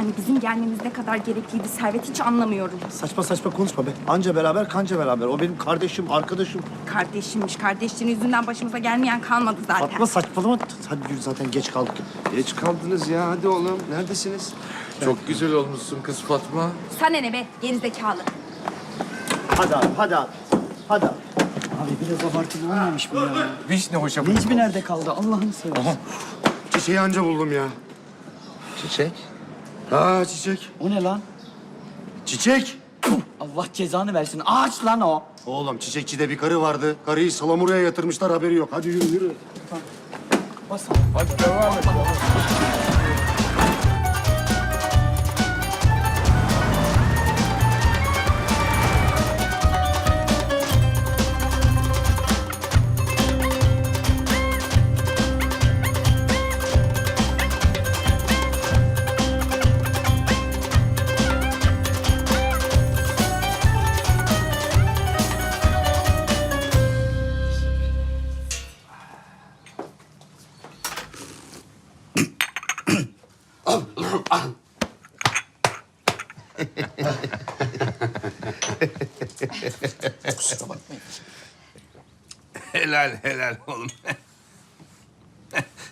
Yani bizim gelmemiz ne kadar gerekliydi Servet hiç anlamıyorum. Saçma saçma konuşma be. Anca beraber kanca beraber. O benim kardeşim, arkadaşım. Kardeşimmiş, kardeşliğin yüzünden başımıza gelmeyen kalmadı zaten. Fatma saçmalama. Hadi yürü zaten geç kaldık. Geç kaldınız ya. Hadi oğlum. Neredesiniz? Çok güzel olmuşsun kız Fatma. Sana ne be gerizekalı. Hadi abi, hadi abi. Hadi abi. Abi biraz abartılı olmamış mı ya? Vişne hoşa Necmi nerede kaldı Allah'ını seversen. Çiçeği anca buldum ya. Çiçek. Aa çiçek. O ne lan? Çiçek. Allah cezanı versin. Ağaç lan o. Oğlum çiçekçide bir karı vardı. Karıyı salamuraya yatırmışlar haberi yok. Hadi yürü yürü. Bas Hadi devam et. Helal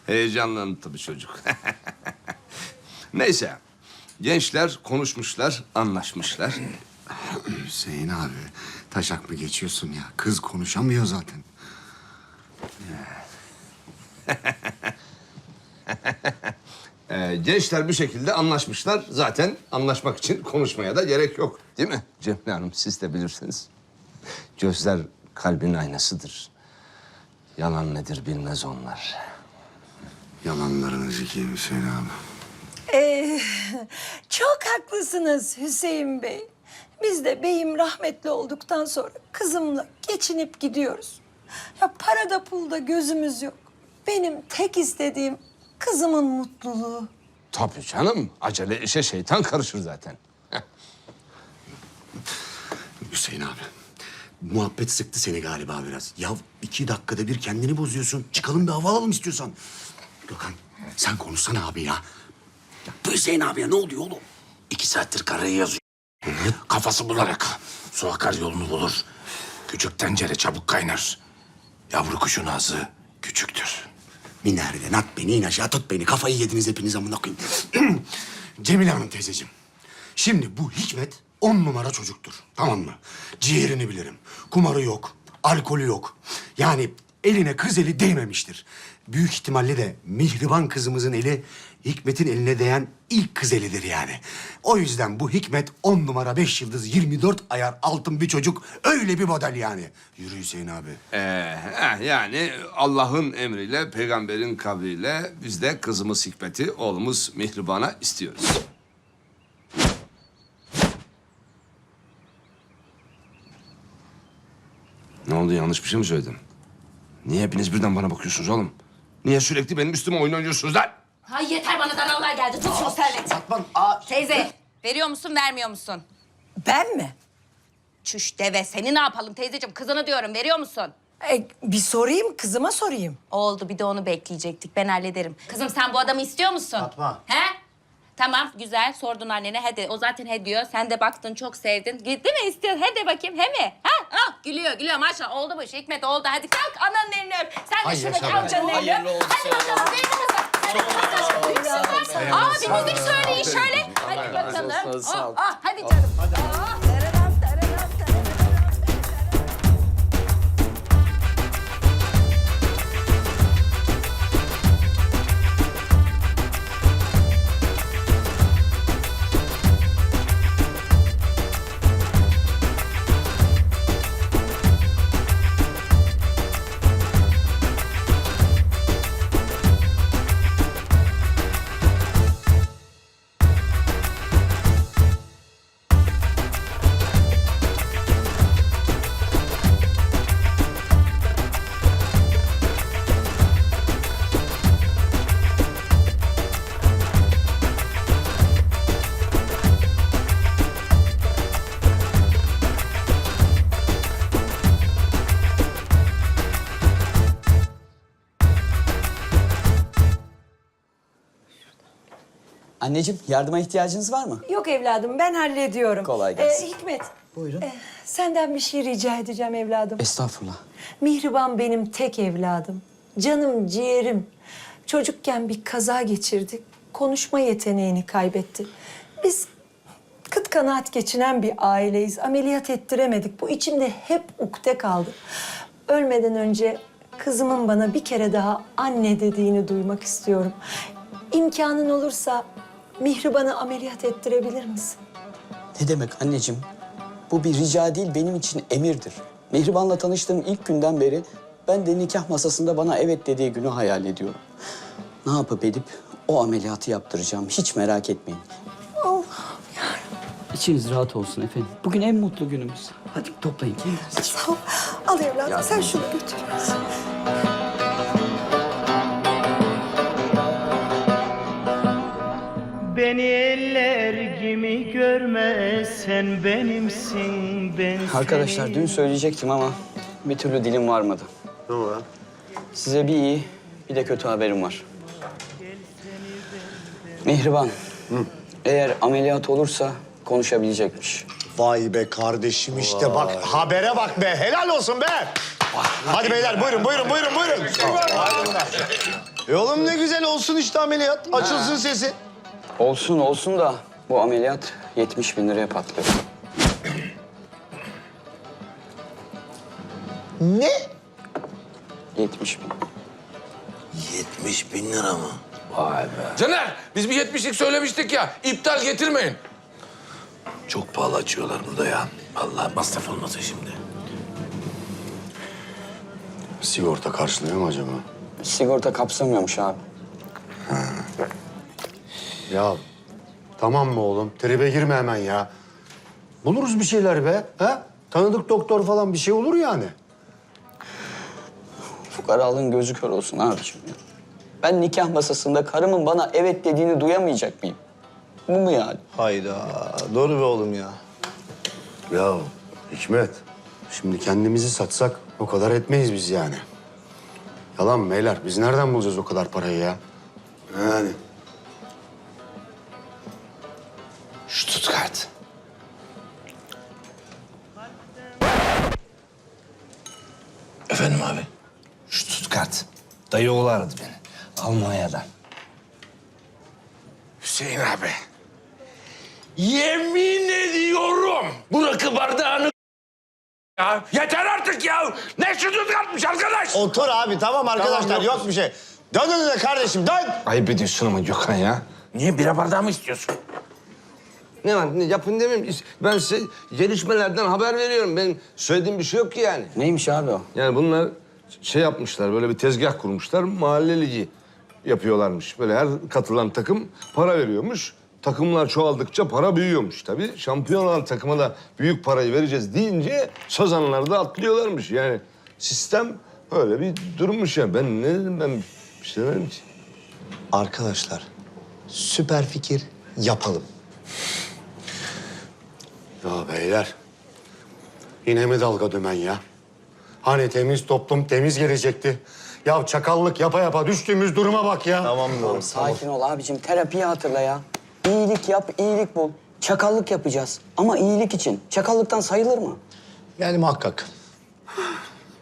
Heyecanlandı tabii çocuk. Neyse. Gençler konuşmuşlar, anlaşmışlar. Hüseyin abi. Taşak mı geçiyorsun ya? Kız konuşamıyor zaten. Ee, gençler bir şekilde anlaşmışlar. Zaten anlaşmak için konuşmaya da gerek yok. Değil mi Cemile Hanım? Siz de bilirsiniz. Gözler kalbin aynasıdır. Yalan nedir bilmez onlar. Yalanlarını zikiyim Hüseyin abi. Ee, çok haklısınız Hüseyin Bey. Biz de beyim rahmetli olduktan sonra kızımla geçinip gidiyoruz. Ya parada pulda gözümüz yok. Benim tek istediğim kızımın mutluluğu. Tabii canım. Acele işe şeytan karışır zaten. Hüseyin abi. Muhabbet sıktı seni galiba biraz. Ya iki dakikada bir kendini bozuyorsun. Çıkalım bir hava alalım istiyorsan. Gökhan sen konuşsana abi ya. ya bu Hüseyin abiye ne oluyor oğlum? İki saattir karayı yazıyor. Kafası bulanık. Su akar yolunu bulur. Küçük tencere çabuk kaynar. Yavru kuşun ağzı küçüktür. Minareden at beni in aşağı tut beni. Kafayı yediniz hepiniz amına koyayım. Cemile Hanım teyzeciğim. Şimdi bu Hikmet on numara çocuktur. Tamam mı? Ciğerini bilirim. Kumarı yok. Alkolü yok. Yani eline kız eli değmemiştir. Büyük ihtimalle de mihriban kızımızın eli Hikmet'in eline değen ilk kız elidir yani. O yüzden bu Hikmet on numara beş yıldız 24 ayar altın bir çocuk. Öyle bir model yani. Yürü Hüseyin abi. Ee, heh, yani Allah'ın emriyle, peygamberin kavliyle biz de kızımız Hikmet'i, oğlumuz Mihriban'a istiyoruz. Ne oldu yanlış bir şey mi söyledim? Niye hepiniz birden bana bakıyorsunuz oğlum? Niye sürekli benim üstüme oyun oynuyorsunuz lan? Ay yeter bana darallar geldi. Tut şunu Servet. Teyze veriyor musun vermiyor musun? Ben mi? Çüş deve seni ne yapalım teyzeciğim kızını diyorum veriyor musun? E, bir sorayım kızıma sorayım. Oldu bir de onu bekleyecektik ben hallederim. Kızım sen bu adamı istiyor musun? Fatma. He? Tamam güzel sordun annene hadi o zaten he diyor. Sen de baktın çok sevdin. Değil mi istiyorsun? Hadi bakayım he mi? Ha? Ah gülüyor gülüyor maşallah oldu bu iş Hikmet oldu. Hadi kalk ananın elini öp. Sen de şuradaki amcanın elini öp. Hadi bakalım değil mi kızım? Hadi bakalım. Aa müzik söyleyin şöyle. Hadi bakalım. Oh, oh, hadi canım. Oh, Anneciğim yardıma ihtiyacınız var mı? Yok evladım ben hallediyorum. Kolay gelsin. Ee, Hikmet. Buyurun. e, senden bir şey rica edeceğim evladım. Estağfurullah. Mihriban benim tek evladım. Canım, ciğerim. Çocukken bir kaza geçirdik. Konuşma yeteneğini kaybetti. Biz kıt kanaat geçinen bir aileyiz. Ameliyat ettiremedik. Bu içimde hep ukde kaldı. Ölmeden önce kızımın bana bir kere daha anne dediğini duymak istiyorum. İmkanın olursa Mihriban'ı ameliyat ettirebilir misin? Ne demek anneciğim? Bu bir rica değil benim için emirdir. Mihriban'la tanıştığım ilk günden beri ben de nikah masasında bana evet dediği günü hayal ediyorum. Ne yapıp edip o ameliyatı yaptıracağım. Hiç merak etmeyin. Allah'ım İçiniz rahat olsun efendim. Bugün en mutlu günümüz. Hadi toplayın kendinizi. Sağ ol. Al evladım sen şunu götür. Beni eller gibi görme sen benimsin ben Arkadaşlar dün söyleyecektim ama bir türlü dilim varmadı. Ne var? Size bir iyi bir de kötü haberim var. Mihriban, eğer ameliyat olursa konuşabilecekmiş. Vay be kardeşim işte bak habere bak be helal olsun be. Hadi beyler buyurun buyurun buyurun buyurun. E oğlum ne güzel olsun işte ameliyat. Açılsın sesi. Olsun olsun da bu ameliyat 70 bin liraya patlıyor. Ne? 70 bin. 70 bin lira mı? Vay be. Caner biz bir 70'lik söylemiştik ya. İptal getirmeyin. Çok pahalı açıyorlar burada ya. Vallahi masraf olmasın şimdi. Sigorta karşılıyor mu acaba? Sigorta kapsamıyormuş abi. Ya tamam mı oğlum? Tribe girme hemen ya. Buluruz bir şeyler be. Ha? Tanıdık doktor falan bir şey olur yani. Fukaralığın gözü kör olsun abiciğim. ya. Ben nikah masasında karımın bana evet dediğini duyamayacak mıyım? Bu mu yani? Hayda. Doğru be oğlum ya. Ya Hikmet, şimdi kendimizi satsak o kadar etmeyiz biz yani. Yalan mı beyler? Biz nereden bulacağız o kadar parayı ya? Yani. Stuttgart. Efendim abi? Stuttgart. Dayı oğlu aradı beni. Almanya'dan. Hüseyin abi. Yemin ediyorum. Bu rakı bardağını ya. Yeter artık ya. Ne Stuttgart'mış arkadaş? Otur abi tamam arkadaşlar yok bir şey. Dön önüne kardeşim dön. Ayıp ediyorsun ama Gökhan ya. Niye bira bardağı mı istiyorsun? Ne var? Ne yapın demeyeyim. Ben size gelişmelerden haber veriyorum. Benim söylediğim bir şey yok ki yani. Neymiş abi o? Yani bunlar şey yapmışlar, böyle bir tezgah kurmuşlar. Mahalle ligi yapıyorlarmış. Böyle her katılan takım para veriyormuş. Takımlar çoğaldıkça para büyüyormuş tabii. Şampiyon olan takıma da büyük parayı vereceğiz deyince sazanlar da atlıyorlarmış. Yani sistem öyle bir durummuş ya. Ben ne dedim ben bir şey demedim ki. Arkadaşlar süper fikir yapalım. Ya beyler. Yine mi dalga dümen ya? Hani temiz toplum temiz gelecekti. Ya çakallık yapa yapa düştüğümüz duruma bak ya. Tamam mı oğlum? Sakin ol abicim. Terapiyi hatırla ya. İyilik yap, iyilik bul. Çakallık yapacağız. Ama iyilik için. Çakallıktan sayılır mı? Yani muhakkak.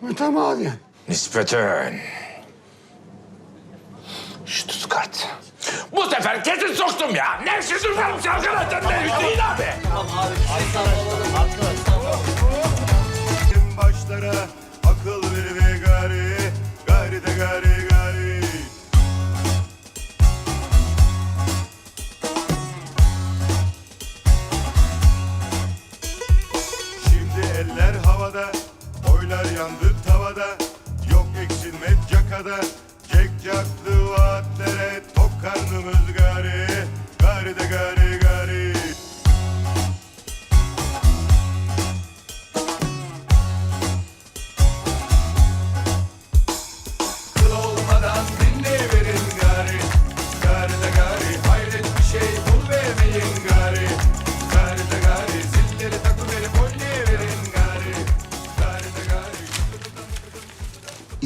Mütemadiyen. Nispeten. Stuttgart. Bu sefer kesin soktum ya. Ne Stuttgart'mış arkadaşlar ne Hüseyin abi. başlara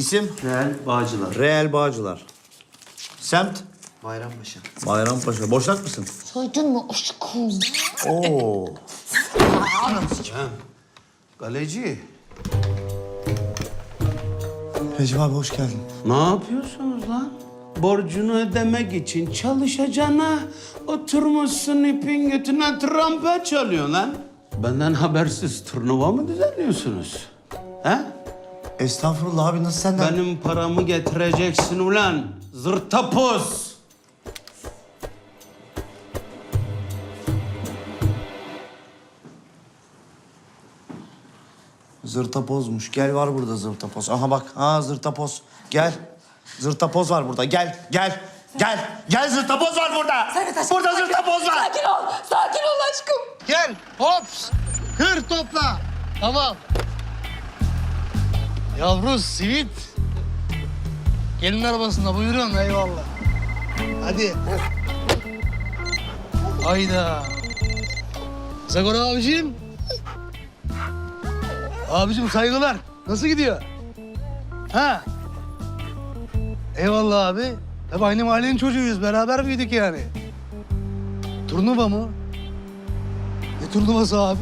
İsim? Reel Bağcılar. Reel Bağcılar. Semt? Bayrampaşa. Bayrampaşa. Boşnak mısın? Soydun mu aşkım? Oo. Kaleci. Recep abi hoş geldin. Ne yapıyorsunuz lan? Borcunu ödemek için çalışacağına oturmuşsun ipin götüne trompet çalıyor lan. Benden habersiz turnuva mı düzenliyorsunuz? He? Estağfurullah abi nasıl senden? Benim paramı getireceksin ulan. Zırtapos. Zırtapozmuş. Gel var burada zırtapoz. Aha bak. Ha zırtapoz. Gel. Zırtapoz var burada. Gel. Gel. Gel. Gel zırtapoz var burada. burada zırtapoz var. Sakin ol. Sakin ol aşkım. Gel, hops. Kır topla. Tamam. Yavru sivit. Gelin arabasında buyurun eyvallah. Hadi. Hayda. Zagor abicim. Abicim saygılar. Nasıl gidiyor? Ha? Eyvallah abi. Tabii aynı mahallenin çocuğuyuz. Beraber büyüdük yani. Turnuva mı? Ne turnuvası abi?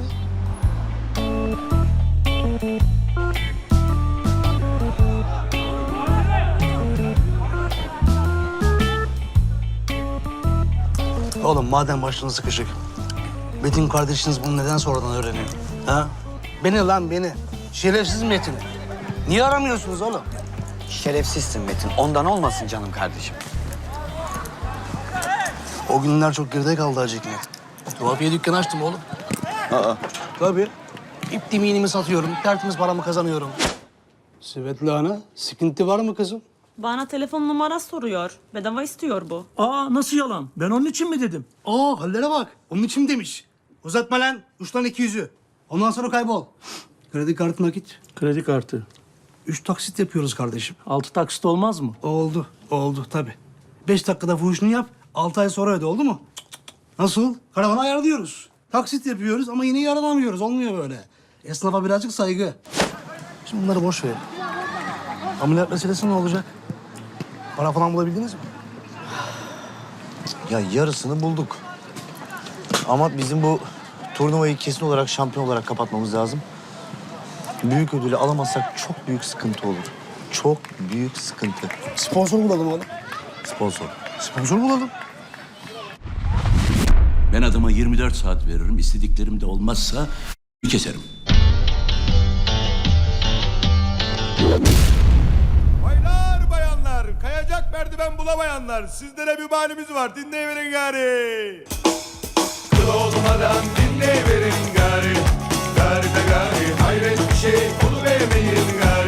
Oğlum madem başınız sıkışık. Metin kardeşiniz bunu neden sonradan öğreniyor? Ha? Beni lan beni. Şerefsiz Metin. Niye aramıyorsunuz oğlum? Şerefsizsin Metin. Ondan olmasın canım kardeşim. O günler çok geride kaldı Hacı Hikmet. Tuhafiye dükkanı açtım oğlum. Aa. Tabii. İp diminimi satıyorum, tertemiz paramı kazanıyorum. Svetlana, sıkıntı var mı kızım? Bana telefon numarası soruyor. Bedava istiyor bu. Aa nasıl yalan? Ben onun için mi dedim? Aa hallere bak. Onun için demiş. Uzatma lan. Uçtan iki yüzü. Ondan sonra kaybol. Kredi kartı nakit. Kredi kartı. Üç taksit yapıyoruz kardeşim. Altı taksit olmaz mı? Oldu. Oldu tabii. Beş dakikada fuhuşunu yap. Altı ay sonra öde oldu mu? Cık, cık, cık. Nasıl? Karavanı ayarlıyoruz. Taksit yapıyoruz ama yine yaralamıyoruz. Olmuyor böyle. Esnafa birazcık saygı. Şimdi bunları boş ver. Ameliyat meselesi ne olacak? Para falan bulabildiniz mi? Ya yarısını bulduk. Ama bizim bu turnuvayı kesin olarak şampiyon olarak kapatmamız lazım. Büyük ödülü alamazsak çok büyük sıkıntı olur. Çok büyük sıkıntı. Sponsor bulalım oğlum. Sponsor. Sponsor bulalım. Ben adama 24 saat veririm. İstediklerim de olmazsa keserim. Merdiven bulamayanlar. Sizlere bir bahanemiz var, dinleyiverin gari. Kıl olmadan dinleyiverin gari. Gari de gari, hayret bir şey, oluvermeyin. Gari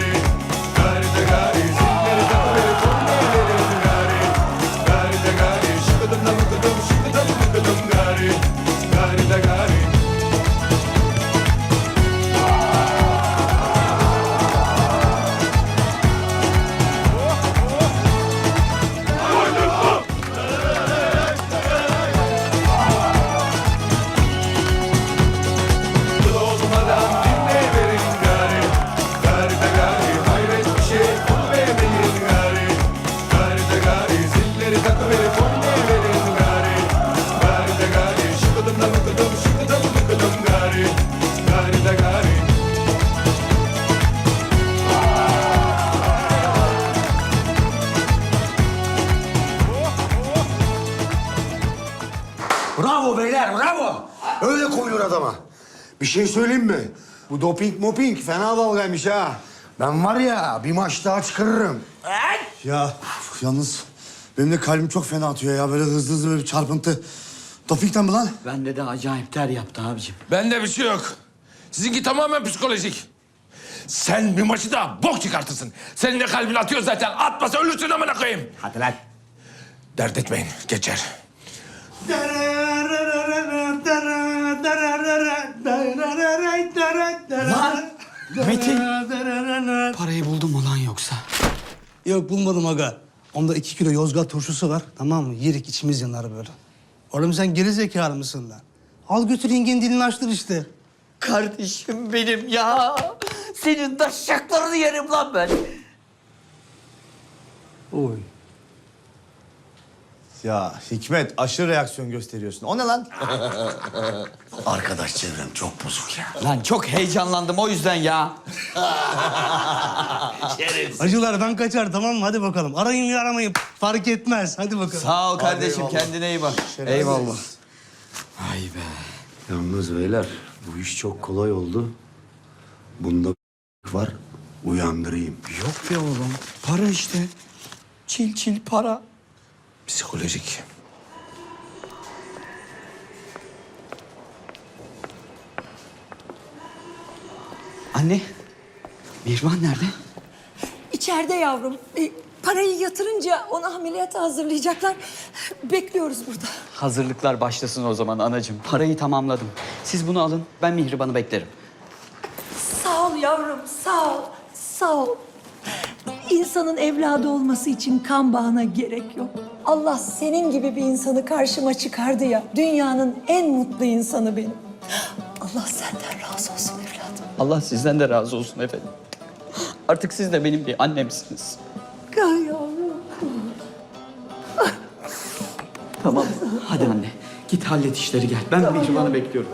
Bir şey söyleyeyim mi? Bu doping moping fena dalgaymış ha. Ben var ya bir maç daha çıkarırım. Ya uf, yalnız benim de kalbim çok fena atıyor ya. Böyle hızlı hızlı böyle bir çarpıntı. Topikten mi lan? Bende de acayip ter yaptı abicim. Bende bir şey yok. Sizinki tamamen psikolojik. Sen bir maçı da bok çıkartırsın. Senin de kalbin atıyor zaten. Atmasa ölürsün amına koyayım. Hadi lan. Dert etmeyin, geçer. Lan! Metin! Parayı buldum mu lan yoksa? Yok bulmadım aga. Onda iki kilo Yozgat turşusu var. Tamam mı? Yerik içimiz yanar böyle. Oğlum sen geri zekalı mısın lan? Al götür yengenin dilini açtır işte. Kardeşim benim ya. Senin taşaklarını yerim lan ben. Oy. Ya Hikmet aşırı reaksiyon gösteriyorsun. O ne lan? Arkadaş çevrem çok bozuk ya. Lan çok heyecanlandım o yüzden ya. Acılardan kaçar tamam mı? Hadi bakalım. Arayın ya aramayın. Fark etmez. Hadi bakalım. Sağ ol kardeşim kendine iyi bak. Eyvallah. Ay be. Yalnız beyler bu iş çok kolay oldu. Bunda var uyandırayım. Yok be oğlum. Para işte. Çil çil para. Psikolojik. Anne. Mihriban nerede? İçeride yavrum. E, parayı yatırınca onu ameliyata hazırlayacaklar. Bekliyoruz burada. Hazırlıklar başlasın o zaman anacığım. Parayı tamamladım. Siz bunu alın. Ben Mihriban'ı beklerim. Sağ ol yavrum, sağ ol, sağ ol. İnsanın evladı olması için kan bağına gerek yok. Allah senin gibi bir insanı karşıma çıkardı ya. Dünyanın en mutlu insanı benim. Allah senden razı olsun evladım. Allah sizden de razı olsun efendim. Artık siz de benim bir annemsiniz. Gel yavrum. Tamam. Hadi anne. Git hallet işleri gel. Ben Mihriban'ı bekliyorum.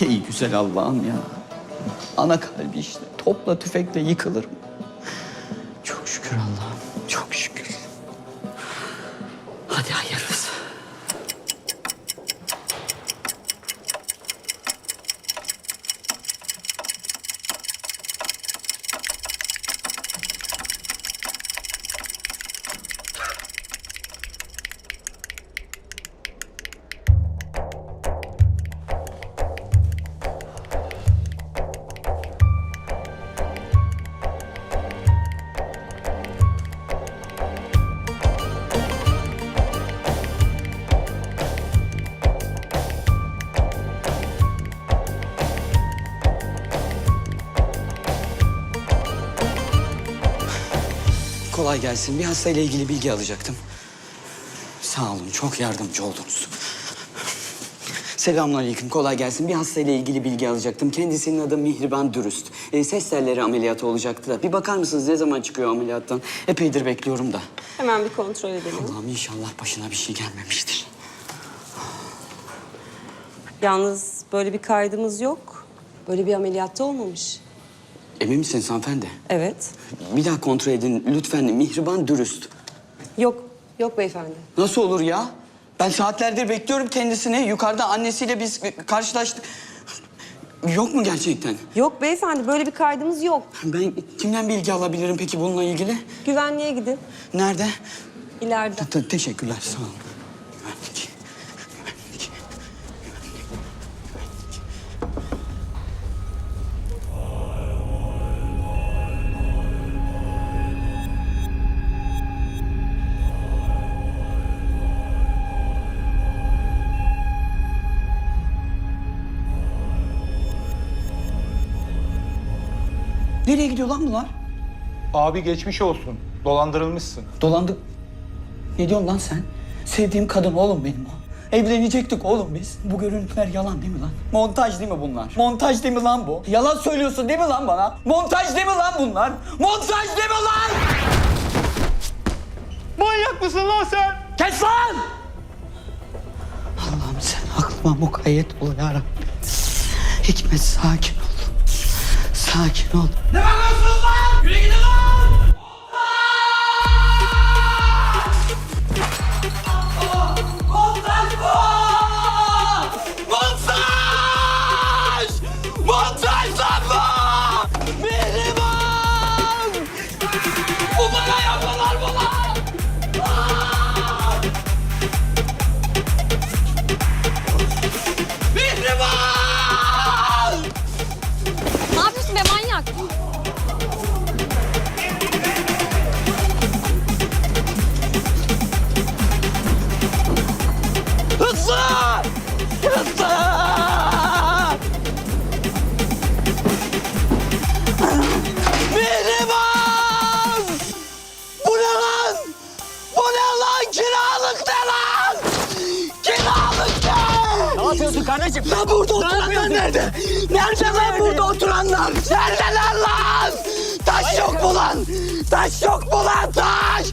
Ey güzel Allah'ım ya. Ana kalbi işte. Topla tüfekle yıkılır mı? Kolay gelsin. Bir hastayla ilgili bilgi alacaktım. Sağ olun. Çok yardımcı oldunuz. Selamünaleyküm. Kolay gelsin. Bir hastayla ilgili bilgi alacaktım. Kendisinin adı Mihriban Dürüst. E, ses telleri ameliyatı olacaktı da. Bir bakar mısınız ne zaman çıkıyor ameliyattan? Epeydir bekliyorum da. Hemen bir kontrol edelim. Allah'ım inşallah başına bir şey gelmemiştir. Yalnız böyle bir kaydımız yok. Böyle bir ameliyatta olmamış. Emin misiniz hanımefendi? Evet. Bir daha kontrol edin lütfen. Mihriban Dürüst. Yok. Yok beyefendi. Nasıl olur ya? Ben saatlerdir bekliyorum kendisini. Yukarıda annesiyle biz karşılaştık. Yok mu gerçekten? Yok beyefendi böyle bir kaydımız yok. Ben kimden bilgi alabilirim peki bununla ilgili? Güvenliğe gidin. Nerede? İleride. Te- teşekkürler, sağ olun. Nereye gidiyor lan bunlar? Abi geçmiş olsun. Dolandırılmışsın. Dolandık. Ne diyorsun lan sen? Sevdiğim kadın oğlum benim o. Evlenecektik oğlum biz. Bu görüntüler yalan değil mi lan? Montaj değil mi bunlar? Montaj değil mi lan bu? Yalan söylüyorsun değil mi lan bana? Montaj değil mi lan bunlar? Montaj değil mi lan? Manyak mısın lan sen? Kes lan! Allah'ım sen aklıma mukayyet ol ya Rabbim. Hikmet sakin Sakin ol. Montaj yapıyorsun kardeşim? Lan burada oturanlar nerede? Nerede lan burada oturanlar? Neredeler lan? Taş yok mu lan? Taş yok mu lan taş?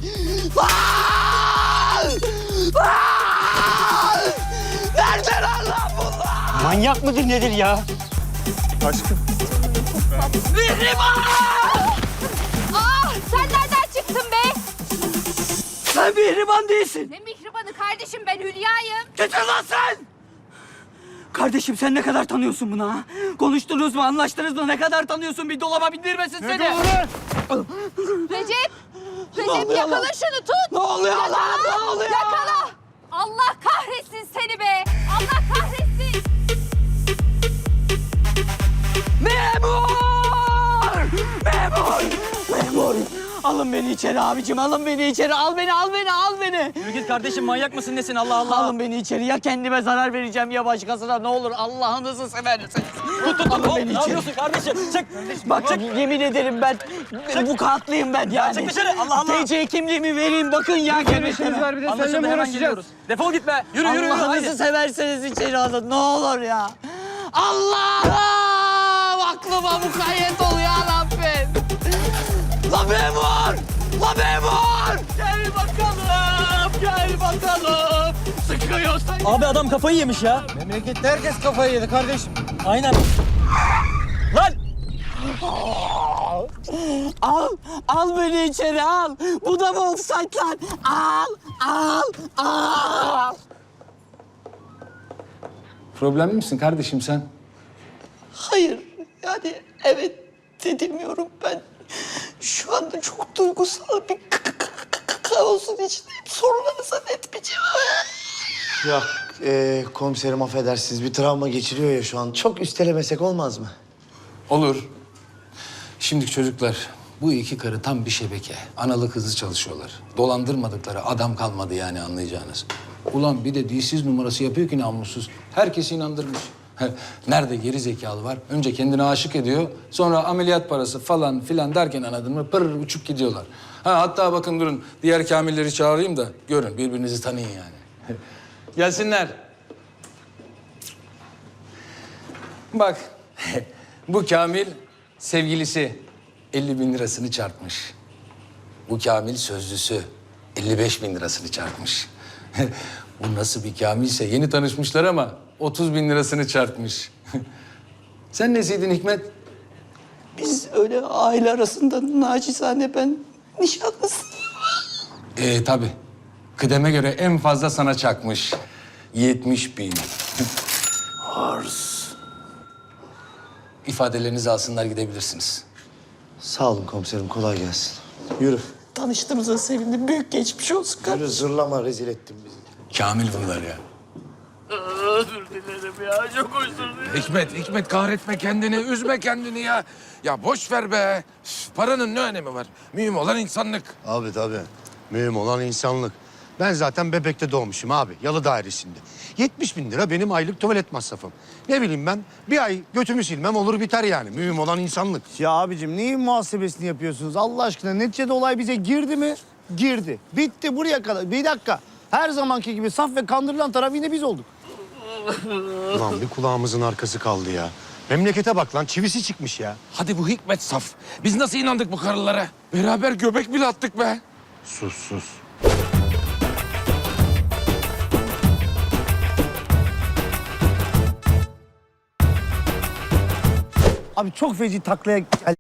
Nereden Allah bunlar? Manyak mıdır nedir ya? Ah sen nereden çıktın be? Sen mihriban değilsin. Ne mihribanı kardeşim ben Hülya'yım. Getir lan sen! Kardeşim sen ne kadar tanıyorsun bunu ha? Konuştunuz mu, anlaştınız mı? Ne kadar tanıyorsun? Bir dolaba bindirmesin seni. Recep! Ne Recep oluyor yakala lan? şunu tut! Ne oluyor Yakala! lan? Ne oluyor? Yakala! Allah kahretsin seni be! Alın beni içeri abicim, alın beni içeri. Al beni, al beni, al beni. Yürü git kardeşim manyak mısın nesin Allah Allah. Alın beni içeri. Ya kendime zarar vereceğim ya başkasına. Ne olur Allah'ınızı seversiniz. Tut tut Alın tut. beni Ne içeri. yapıyorsun kardeşim? Çık. Bak yemin ederim ben bu katlıyım ben yani. Çık dışarı, Allah Allah. TC kimliğimi vereyim bakın ya kendime. Anlaşıldı hemen gidiyoruz. Defol git be. Yürü yürü yürü. Allah'ınızı Haydi. severseniz içeri alın ne olur ya. Allah'ım aklıma mukayyet ol ya Rabbim. La memur! La memur! Gel bakalım, gel bakalım. Sıkıyorsun. Abi adam kafayı yemiş ya. Memlekette herkes kafayı yedi kardeşim. Aynen. Lan! Al, al beni içeri al. Bu da mı offside lan? Al, al, al. Problemli misin kardeşim sen? Hayır, yani evet dedilmiyorum ben. Şu anda çok duygusal bir kaosun içindeyim. Sorularınıza net bir cevap. Ya e, komiserim affedersiniz bir travma geçiriyor ya şu an. Çok üstelemesek olmaz mı? Olur. Şimdi çocuklar bu iki karı tam bir şebeke. Analı kızı çalışıyorlar. Dolandırmadıkları adam kalmadı yani anlayacağınız. Ulan bir de dilsiz numarası yapıyor ki namussuz. Herkesi inandırmış. Nerede geri zekalı var? Önce kendini aşık ediyor. Sonra ameliyat parası falan filan derken anladın mı? Pır uçup gidiyorlar. Ha, hatta bakın durun diğer kamilleri çağırayım da görün birbirinizi tanıyın yani. Gelsinler. Bak bu Kamil sevgilisi 50 bin lirasını çarpmış. Bu Kamil sözlüsü 55 bin lirasını çarpmış. bu nasıl bir Kamilse yeni tanışmışlar ama 30 bin lirasını çarpmış. Sen nesiydin Hikmet? Biz öyle aile arasında nacizane ben nişanlısıyım. Ee tabii. Kıdeme göre en fazla sana çakmış. 70 bin. Arz. İfadelerinizi alsınlar gidebilirsiniz. Sağ olun komiserim kolay gelsin. Yürü. Tanıştığımıza sevindim. Büyük geçmiş olsun. Yürü zırlama rezil ettin bizi. Kamil bunlar ya. Hikmet, Hikmet kahretme kendini, üzme kendini ya. Ya boş ver be. Üf, Paranın ne önemi var? Mühim olan insanlık. Abi tabii. Mühim olan insanlık. Ben zaten bebekte doğmuşum abi. Yalı dairesinde. 70 bin lira benim aylık tuvalet masrafım. Ne bileyim ben bir ay götümü silmem olur biter yani. Mühim olan insanlık. Ya abicim neyin muhasebesini yapıyorsunuz Allah aşkına? Neticede olay bize girdi mi? Girdi. Bitti buraya kadar. Bir dakika. Her zamanki gibi saf ve kandırılan taraf yine biz olduk. Ulan bir kulağımızın arkası kaldı ya. Memlekete bak lan çivisi çıkmış ya. Hadi bu Hikmet saf. Biz nasıl inandık bu karılara? Beraber göbek bile attık be. Sus sus. Abi çok feci taklaya gel.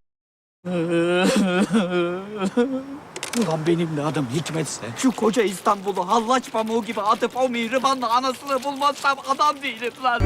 Ulan benim de adım Hikmetse. Şu koca İstanbul'u hallaç pamuğu gibi atıp o mihribanla anasını bulmazsam adam değilim lan.